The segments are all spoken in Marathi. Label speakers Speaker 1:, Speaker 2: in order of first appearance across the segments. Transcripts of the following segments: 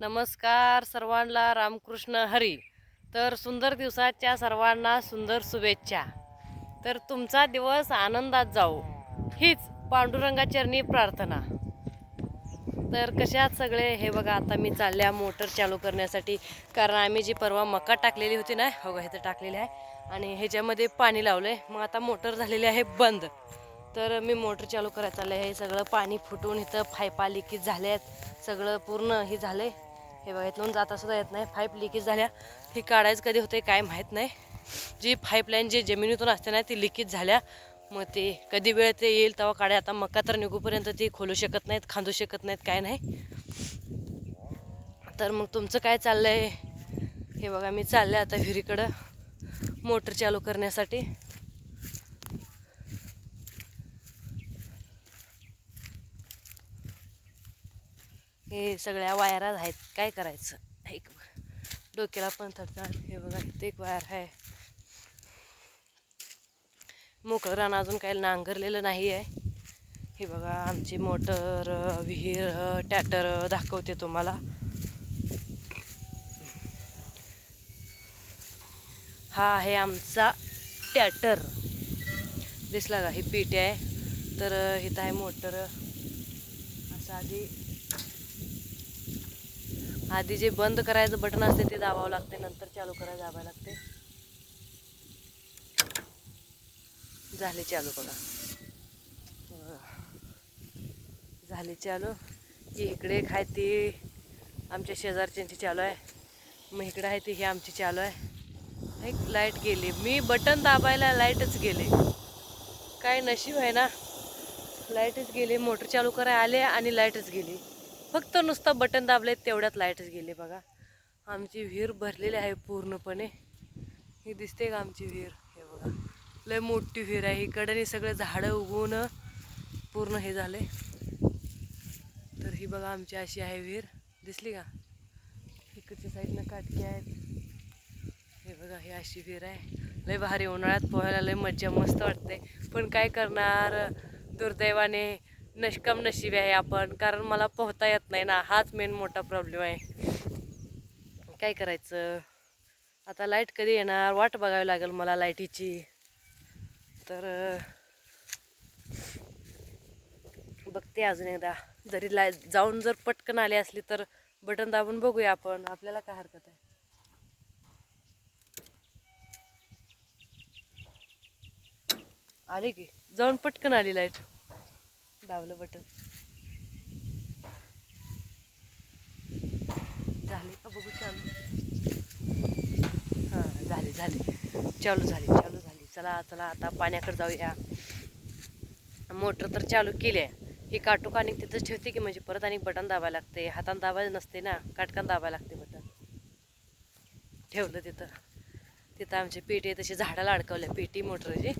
Speaker 1: नमस्कार सर्वांना रामकृष्ण हरी. तर सुंदर दिवसाच्या सर्वांना सुंदर शुभेच्छा. तर तुमचा दिवस आनंदात जाऊ हीच पांडुरंगाचरणी प्रार्थना. तर कशात सगळे? हे बघा आता मी चालल्या मोटर चालू करण्यासाठी कारण आम्ही जी परवा मका टाकलेली होती ना हो हे तर टाकलेली आहे आणि ह्याच्यामध्ये पाणी लावलं आहे मग आता मोटर झालेली आहे बंद. तर मी मोटर चालू करायला आलं आहे. हे सगळं पाणी फुटून इथं फायपा लिकेज झाले आहेत सगळं पूर्ण हे झालं आहे हे बघा इथून जाता सुद्धा येत नाही. पाईप लिकेज झाल्या. ही काढायचं कधी होते काय माहीत नाही. जी पाईपलाईन जी जमिनीतून असते ना ती लिकेज झाल्या. मग ते कधी वेळ ते येईल तेव्हा काढा. आता मका तर निघूपर्यंत ती खोलू शकत नाहीत खांदू शकत नाहीत काय नाही. तर मग तुमचं काय चाललं आहे हे बघा मी चालले आता विहिरीकडं. मोटर चालू करण्यासाठी. हे सगळ्या वायरा आहेत. काय करायचं? एक डोक्याला पण थरतात हे बघा इथे एक वायर आहे. मोकळं रान अजून काही नांगरलेलं नाही आहे हे बघा आमची मोटर विहीर टॅटर दाखवते तुम्हाला. हा आहे आमचा टॅटर दिसला का? ही पीठ आहे. तर इथं आहे मोटर. असं आधी आधी जे बंद करायचं बटन असते ते दाबावं लागते नंतर चालू करायला दाबावं लागते. झाले चालू बघा. झाले चालू. की इकडे एक आहे ती आमच्या शेजारच्यांची चालू आहे. मग इकडे आहे ती ही आमची चालू आहे. एक लाइट गेली. मी बटन दाबायला लाईटच गेले. काय नशीब आहे ना? लाईटच गेली. मोटर चालू करायला आले आणि लाईटच गेली. फक्त नुसतं बटन दाबले तेवढ्यात लाईटच गेले बघा. आमची विहीर भरलेली आहे पूर्णपणे. ही दिसते का आमची विहीर? हे बघा. लय मोठी विहीर आहे. इकडे सगळे झाडं उगवून पूर्ण हे झाले. तर ही बघा आमची अशी आहे विहीर. दिसली का? इकडच्या साईडनं काटकी आहेत. हे बघा ही अशी विहीर आहे. लय भारी उन्हाळ्यात पोहायला लय मज्जा मस्त वाटते. पण काय करणार दुर्दैवाने? नशकम नशीब आहे आपण. कारण मला पोहता येत नाही ना. हाच मेन मोठा प्रॉब्लेम आहे. काय करायचं? आता लाइट कधी येणार? वाट बघावी लागेल मला लाईटीची तर बघते अजून एकदा. जरी लाय जाऊन जर पटकन आली असली तर बटन दाबून बघूया आपण. आपल्याला काय हरकत आहे? आली की? जाऊन पटकन आली लाइट दाबलं बटन. झाली. का बघू चालू. हां झाले झाले. चालू झाली चालू झाली. चला चला आता पाण्याकडे जाऊया. मोटर तर चालू केली आहे. ही काटूक आणि तिथंच ठेवते की म्हणजे परत आणि बटन दाबायला लागते. हातानं दाबायला नसते ना. काटकान दाबायला लागते बटन. ठेवलं तिथं. तिथं आमचे पेटी तशी झाडाला अडकवल्या पेटी मोटरची.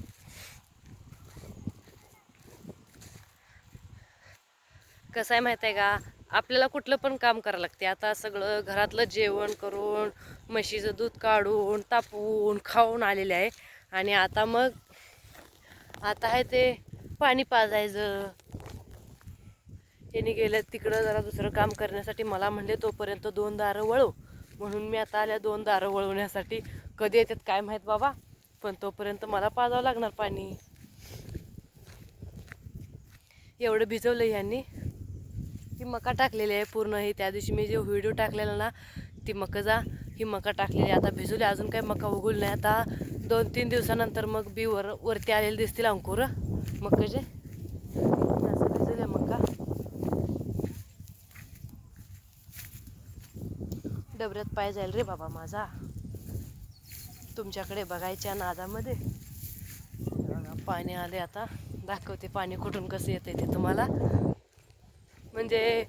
Speaker 1: कसं आहे माहीत आहे का? आपल्याला कुठलं पण काम करावं लागते. आता सगळं घरातलं जेवण करून म्हशीचं दूध काढून तापवून खाऊन आलेले आहे. आणि आता मग आता आहे ते पाणी पाजायचं. त्यांनी गेलं तिकडं जरा दुसरं काम करण्यासाठी मला म्हणले तोपर्यंत दोन दारं वळव. म्हणून मी आता आल्या दोन दारं वळवण्यासाठी. कधी येतात काय माहीत बाबा पण तोपर्यंत मला पाजावं लागणार पाणी. एवढं भिजवलं यांनी. ही मका टाकलेली आहे पूर्ण. ही त्या दिवशी मी जे व्हिडिओ टाकलेला ना ती मकाचा ही मका टाकलेली आहे. आता भिजवली अजून काही मका उगवली नाही. आता दोन तीन दिवसानंतर मग बी वर वरती आलेले दिसतील अंकुर. मकाचे. असं भिजवले मका. डबऱ्यात पाय जाईल रे बाबा माझा. तुमच्याकडे बघायच्या नादामध्ये. पाणी आले आता. दाखवते पाणी कुठून कसं येते ते तुम्हाला. म्हणजे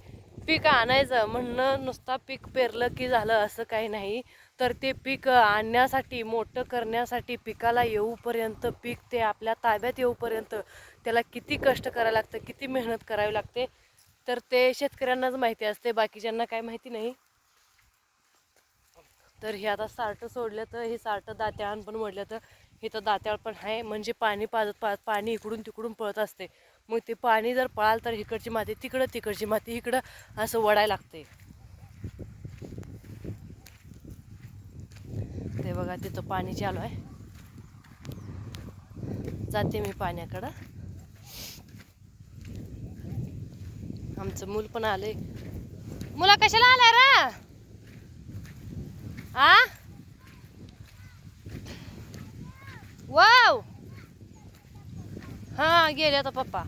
Speaker 1: पीक आणायचं म्हणणं नुसता पीक पेरलं की झालं असं काही नाही. तर ते पीक आणण्यासाठी मोठं करण्यासाठी पिकाला येऊपर्यंत पीक ते आपल्या ताब्यात येऊपर्यंत त्याला किती कष्ट करायला लागतं किती मेहनत करावी लागते? तर ते शेतकऱ्यांनाच माहिती असते बाकीच्यांना काय माहिती नाही. तर हे आता सार्ट सोडलं तर हे सार्ट दात्यान पण मोडलं तर इथं दात्याळ पण आहे. म्हणजे पाणी पाजत पा पाणी इकडून तिकडून पळत असते. मग ते पाणी जर पळाल तर इकडची माती तिकडं तिकडची माती इकडं असं वडायला लागते. ते बघा तिथं पाणी चालू आहे. जाते मी पाण्याकडं. आमचं मूल पण आलंय. मुला कशाला आलाय रा? आ? वाव! हा गेले आता पप्पा.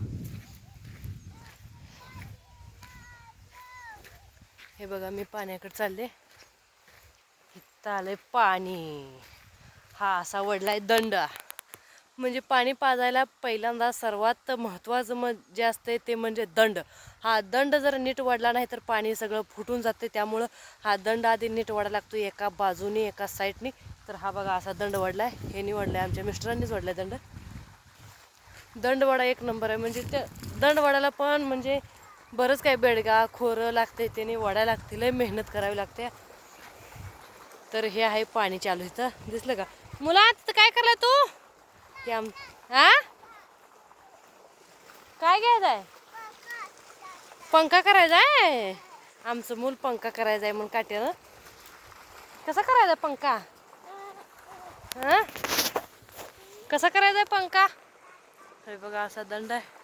Speaker 1: हे बघा मी पाण्याकडे चालले. इथं आलंय पाणी. हा असा वडलाय दंड. म्हणजे पाणी पाजायला पहिल्यांदा सर्वात महत्त्वाचं म जे असते ते म्हणजे दंड. हा दंड जर नीट वडला नाही तर पाणी सगळं फुटून जाते त्यामुळं हा दंड आधी नीट वाढायला लागतो एका बाजूने एका साईडनी. तर हा बघा असा दंड वडलाय हे नी आहे आमच्या मिस्टरांनीच वडलाय दंड. दंडवडा एक नंबर आहे. म्हणजे त्या दंडवाड्याला पण म्हणजे बरंच काही बेडगा खोरं लागते त्याने वडा लागते लय मेहनत करावी लागते. तर हे आहे पाणी चालू इथं. दिसलं का? मुला तिथं काय करलाय तू? हे आम हा काय घ्यायचं आहे पंखा करायचा आहे. आमचं मूल पंखा करायचा आहे म्हणून काट्यानं कसा करायचा पंखा? हा कसा करायचा आहे पंखा? हे बघा असा दंड आहे.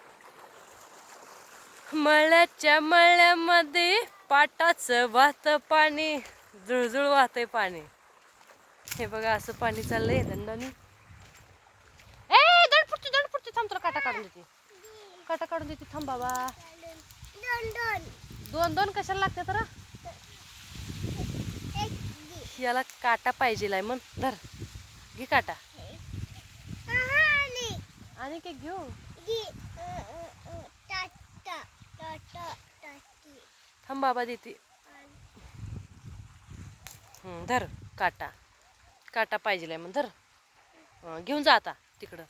Speaker 1: मळ्याच्या मळ्यामध्ये पाटाचं वाहत पाणी जुळजुळ वाहतंय पाणी. हे बघा असं पाणी चाललंय दंडाने. ए दंड फुटते दंड थांब तुला काटा काढून देते. काटा काढून देते. थांब बाबा. दोन दोन कशाला लागते तर? याला काटा पाहिजे लाय म्हण. धर. घे काटा. आणि काय घेऊ? थांब बाबा देते. हं, धर काटा. काटा पाहिजे मग धर. घेऊन जा आता तिकडं.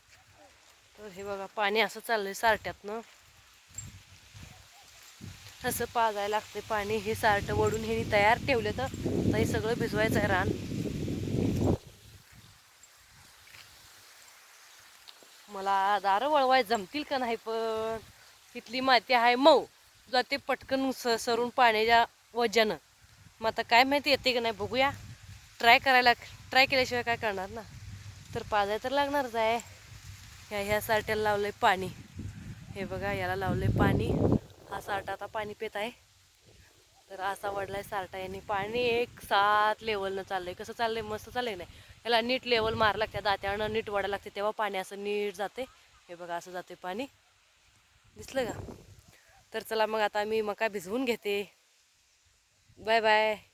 Speaker 1: तर हे बघा पाणी असं चाललंय सारट्यातनं. असं पाजायला लागते पाणी. हे सारटं वडून हे तयार ठेवले तर हे सगळं भिजवायचं आहे रान. मला दार वळवाय जमतील का नाही पण तिथली माती आहे मऊ. जाते पटकन स सरून पाण्याच्या वजन. मग आता काय माहिती येते का नाही बघूया. ट्राय करायला ट्राय केल्याशिवाय काय करणार ना? तर पाजाय तर लागणारच आहे ह्या ह्या सारट्याला लावलंय पाणी. हे बघा याला लावलंय पाणी. हा सारटा आता पाणी पित आहे. तर असा वडलाय सारटा यांनी. पाणी एक सात लेवलनं चाललंय. कसं चाललंय? मस्त चाललंय नाही. याला नीट लेवल मार लागते. दात्यानं नीट वडायला लागते. तेव्हा पाणी असं नीट जाते. हे बघा असं जाते पाणी. दिसलं का? तर चला मग आता मी मका भिजवून घेते. Bye bye.